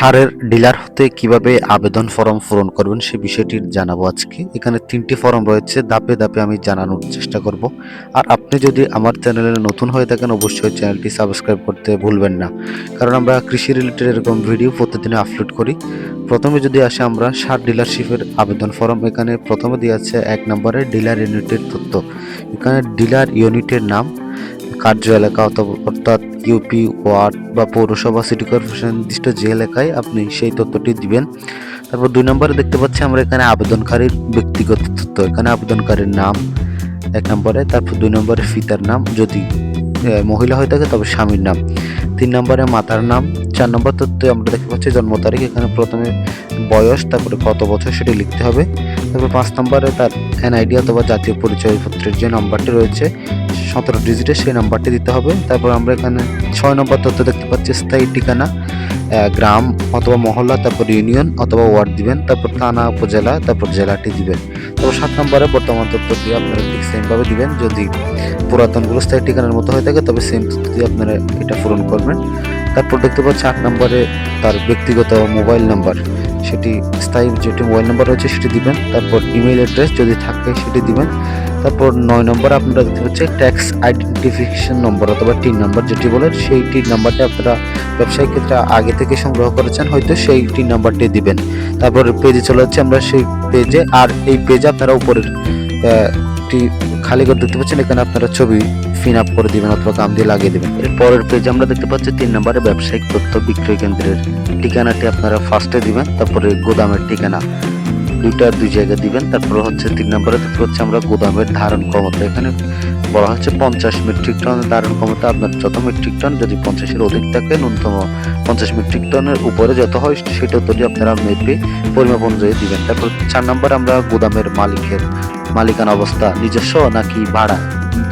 সারের ডিলার হতে কীভাবে আবেদন ফর্ম পূরণ করবেন সে বিষয়টি জানাব আজকে। এখানে তিনটি ফর্ম রয়েছে, ধাপে ধাপে আমি জানানোর চেষ্টা করব। আর আপনি যদি আমার চ্যানেলে নতুন হয়ে থাকেন, অবশ্যই চ্যানেলটি সাবস্ক্রাইব করতে ভুলবেন না। কারণ আমরা কৃষি রিলেটেড এরকম ভিডিও প্রতিদিনে আপলোড করি। প্রথমে যদি আসে আমরা সার ডিলারশিপের আবেদন ফর্ম, এখানে প্রথমে দিয়ে আছে এক নম্বরে ডিলার ইউনিটের তথ্য। এখানে ডিলার ইউনিটের নাম কার্য এলাকা অথবা অর্থাৎ ইউপি ওয়ার্ড বা পৌরসভা সিটি কর্পোরেশন নির্দিষ্ট যে এলাকায় আপনি সেই তথ্যটি দিবেন। তারপর দুই নম্বরে দেখতে পাচ্ছি আমরা এখানে আবেদনকারীর ব্যক্তিগত তথ্য। এখানে আবেদনকারীর নাম এক নম্বরে, তারপর দুই নম্বরে ফিতার নাম, যদি মহিলা হয়ে থাকে তবে স্বামীর নাম। তিন নম্বরে মাতার নাম, চার নম্বর তথ্যে আমরা দেখতে পাচ্ছি জন্ম তারিখ, এখানে প্রথমে বয়স, তারপরে কত বছর সেটি লিখতে হবে। তারপর পাঁচ নম্বরে তার এনআইডি অথবা জাতীয় পরিচয়পত্রের যে নাম্বারটি রয়েছে সতেরো ডিজিটের সেই নাম্বারটি দিতে হবে। তারপর আমরা এখানে ছয় নম্বর তথ্য দেখতে পাচ্ছি, স্থায়ী ঠিকানা গ্রাম অথবা মহল্লা, তারপর ইউনিয়ন অথবা ওয়ার্ড দিবেন, তারপর থানা, উপজেলা, তারপর জেলাটি দিবেন। তারপর সাত নম্বরে বর্তমান তথ্যটি আপনারা ঠিক সেমভাবে দিবেন। যদি পুরাতনগুলো স্থায়ী ঠিকানার মতো হয়ে থাকে, তবে সেম তথ্য দিয়ে আপনারা এটা পূরণ করবেন। তারপর দেখতে পাচ্ছি আট নম্বরে তার ব্যক্তিগত মোবাইল নাম্বার। সেটি স্থায়ী যেটি মোবাইল নাম্বার রয়েছে, সেটি দিবেন। তারপর ইমেল অ্যাড্রেস যদি থাকে, সেটি দিবেন। তারপর নয় নম্বর আপনারা দেখতে পাচ্ছেন ট্যাক্স আইডেন্টিফিকেশন নম্বর অথবা টিন নাম্বার যেটি বলেন, সেই টিন নাম্বারটি আপনারা ব্যবসায়িক ক্ষেত্রে আগে থেকে সংগ্রহ করেছেন, হয়তো সেই টিন নাম্বারটি দিবেন। তারপর পেজে চলে যাচ্ছে আমরা, সেই পেজে আর এই পেজে আপনারা উপরের একটি খালি করে দেখতে পাচ্ছেন, এখানে আপনারা ছবি ফিন আপ করে দিবেন অথবা কাম দিয়ে লাগিয়ে দেবেন। এর পরের পেজে আমরা দেখতে পাচ্ছি তিন নম্বরে ব্যবসায়িক তথ্য বিক্রয় কেন্দ্রের ঠিকানাটি আপনারা ফার্স্টে দিবেন, তারপরে গোদামের ঠিকানা। দুইটা, দুই জায়গায় দিবেন। তারপর হচ্ছে তিন নম্বরে দেখতে হচ্ছে আমরা গোদামের ধারণ ক্ষমতা। এখানে বলা হচ্ছে পঞ্চাশ মেট্রিক টন ধারণ ক্ষমতা। আপনার যত মেট্রিক টন, যদি পঞ্চাশের অধিক থাকে, ন্যূনতম পঞ্চাশ মেট্রিক টনের উপরে যত হয়, সেটা তৈরি আপনারা মেপে পরিমাপ অনুযায়ী দিবেন। তারপর চার নম্বর আমরা গোদামের মালিকের মালিকানা অবস্থা, নিজস্ব নাকি ভাড়া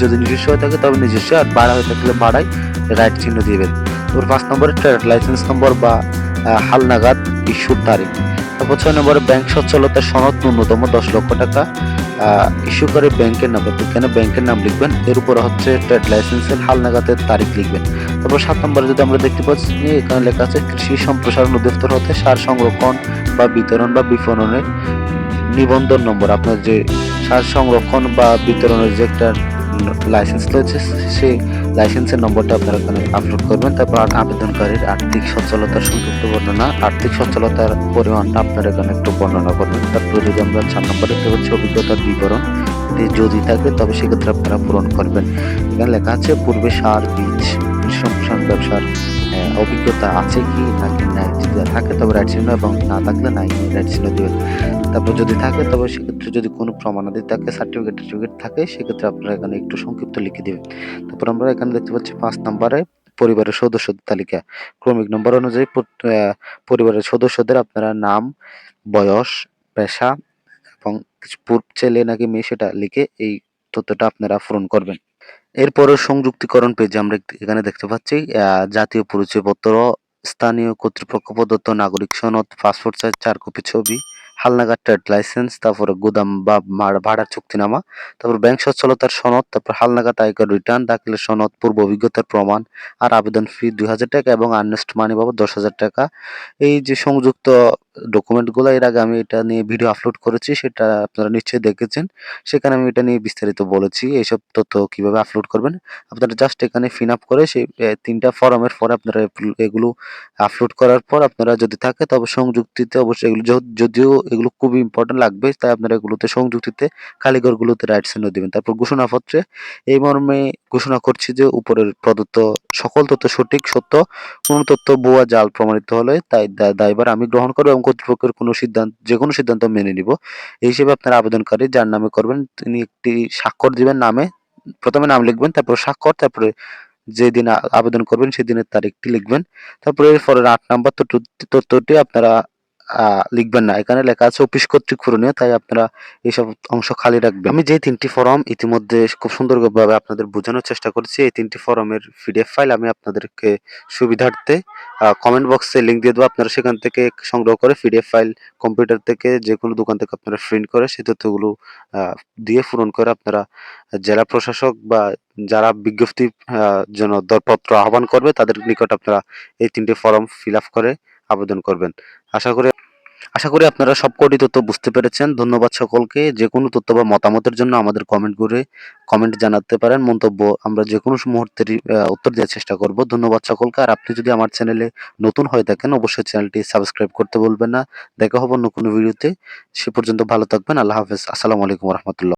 যদি নিজস্ব হয়ে থাকে, তবে নিজস্ব, আর ভাড়া হয়ে থাকলে ভাড়ায় রাইট চিহ্ন দিবেন। তারপর পাঁচ নম্বরে ট্রেড লাইসেন্স নম্বর বা হালনাগাদ ইস্যুর তারিখ। তারপর নম্বরে ব্যাংক সচ্ছলতার সনদ ন্যূনতম দশ লক্ষ টাকা ইস্যু করে ব্যাংকের নাম। এখানে ব্যাংকের নাম লিখবেন? এর উপরে হচ্ছে ট্রেড লাইসেন্সের হালনাগাদের তারিখ লিখবেন। তারপর সাত নম্বরে যদি আমরা দেখতে পাচ্ছি এখানে লেখা আছে, কৃষি সম্প্রসারণ অধিদপ্তর হতে সার সংরক্ষণ বা বিতরণ বা বিপণনের নিবন্ধন নম্বর। আপনার যে সার সংরক্ষণ বা বিতরণের যে একটা লাইসেন্স রয়েছে সেই লাইসেন্সের নম্বরটা আপনারা ওখানে আপলোড করবেন। তারপর আবেদনকারীর আর্থিক সচ্ছলতার সংক্ষিপ্ত বর্ণনা। আর্থিক সচ্ছলতার পরিমাণটা আপনারা এখানে একটু বর্ণনা করবেন। তারপর যদি আমরা চার নম্বরে পাচ্ছি অভিজ্ঞতার বিবরণ যদি থাকে, তবে সেক্ষেত্রে আপনারা পূরণ করবেন। এখানে লেখা আছে, পূর্বে সার, বীজ সম্প্রসারণ ব্যবসার অভিজ্ঞতা আছে কি? নাকি নাই? যদি থাকে, তবে রাইট চিহ্ন এবং না থাকলে নাই রাইট চিহ্ন দিবেন। তারপর যদি থাকে, তবে সেক্ষেত্রে যদি কোনো প্রমাণাদি থাকে সার্টিফিকেট টার্টিফিকেট থাকে, সেক্ষেত্রে আপনারা এখানে একটু সংক্ষিপ্ত লিখে দিবেন। তারপর আমরা এখানে দেখতে পাচ্ছি পাঁচ নম্বরে, পরিবারের সদস্যদের তালিকা। ক্রমিক নম্বর অনুযায়ী পরিবারের সদস্যদের আপনারা নাম, বয়স, পেশা এবং কিছু পূর্ব ছেলে নাকি মেয়ে, সেটা লিখে এই তথ্যটা আপনারা পূরণ করবেন। এরপরে সংযুক্তিকরণ পেজে আমরা এখানে দেখতে পাচ্ছি জাতীয় পরিচয়পত্র, স্থানীয় কর্তৃপক্ষ প্রদত্ত নাগরিক সনদ, পাসপোর্ট সাইজ, চার কপি ছবি, হালনাগাদ ট্রেড লাইসেন্স, তারপরে গুদাম বা ভাড়ার চুক্তিনামা, তারপর ব্যাংক সচ্ছলতার সনদ, তারপর হালনাগাদ আয়কর রিটার্ন, দাখিলের সনদ, পূর্ব অভিজ্ঞতার প্রমাণ আর আবেদন ফি দুই হাজার টাকা এবং আর্নেস্ট মানি বাবদ দশ হাজার টাকা। এই যে সংযুক্ত ডকুমেন্টগুলো এর আগে আমি এটা নিয়ে ভিডিও আপলোড করেছি, সেটা আপনারা নিশ্চয়ই দেখেছেন। সেখানে আমি এটা নিয়ে বিস্তারিত বলেছি এইসব তথ্য কীভাবে আপলোড করবেন। আপনারা জাস্ট এখানে ফিন আপ করে সেই তিনটা ফর্মের পরে আপনারা এগুলো- আপলোড করার পর আপনারা যদি থাকে, তবে সংযুক্তিতে অবশ্যই এগুলো যদিও এগুলো খুবই ইম্পর্টেন্ট লাগবে, তাই আপনারা এগুলোতে সংযুক্তিতে কালীঘরগুলোতে রাইট চিহ্ন দিবেন। তারপর ঘোষণাপত্রে এই মর্মে ঘোষণা করছি যে উপরের প্রদত্ত সকল তথ্য সঠিক, সত্য, কোনো তথ্য ভুয়া, জাল প্রমাণিত হলে তাই দা- দায়ভার আমি গ্রহণ করব এবং কর্তৃপক্ষের কোনো সিদ্ধান্ত যে কোনো সিদ্ধান্ত মেনে নিব। এই হিসেবে আপনার আবেদনকারী যার নামে করবেন, তিনি একটি স্বাক্ষর দিবেন নামে, প্রথমে নাম লিখবেন, তারপর স্বাক্ষর, তারপরে যেদিন আবেদন করবেন সেদিনের তারিখটি লিখবেন। তারপরে এর পরের আট নাম্বার তথ্যটি আপনারা লিখবেন না। এখানে লেখা আছে অফিস কর্তৃক পূরণীয় তাই আপনারা এইসব অংশ খালি রাখবেন। আমি যে তিনটি ফর্ম ইতিমধ্যে খুব সুন্দরভাবে আপনাদের বোঝানোর চেষ্টা করেছি, এই তিনটি ফর্মের পিডিএফ ফাইল আমি আপনাদেরকে সুবিধার্থে কমেন্ট বক্সে লিংক দিয়ে দেবো। আপনারা সেখান থেকে সংগ্রহ করে পিডিএফ ফাইল কম্পিউটার থেকে যে কোনো দোকান থেকে আপনারা প্রিন্ট করে সেই তথ্যগুলো দিয়ে পূরণ করে আপনারা জেলা প্রশাসক বা যারা বিজ্ঞপ্তি জন্য দরপত্র আহ্বান করবে, তাদের নিকট আপনারা এই তিনটি ফর্ম ফিল আপ করে আবেদন করবেন। আশা করি আশা করি আপনারা সবকটি তথ্য বুঝতে পেরেছেন। ধন্যবাদ সকলকে। যে কোনো তথ্য বা মতামতের জন্য আমাদের কমেন্ট করে কমেন্ট জানাতে পারেন। মন্তব্য আমরা যে কোনো মুহূর্তে উত্তর দেওয়ার চেষ্টা করব। ধন্যবাদ সকলকে। আর আপনি যদি আমার চ্যানেলে নতুন হয়ে থাকেন, অবশ্যই চ্যানেলটি সাবস্ক্রাইব করতে বলবেন না। দেখা হবে অন্য কোনো ভিডিওতে সে পর্যন্ত ভালো থাকবেন। আল্লাহ হাফেজ। আসসালামু আলাইকুম রহমতুল্লাহ।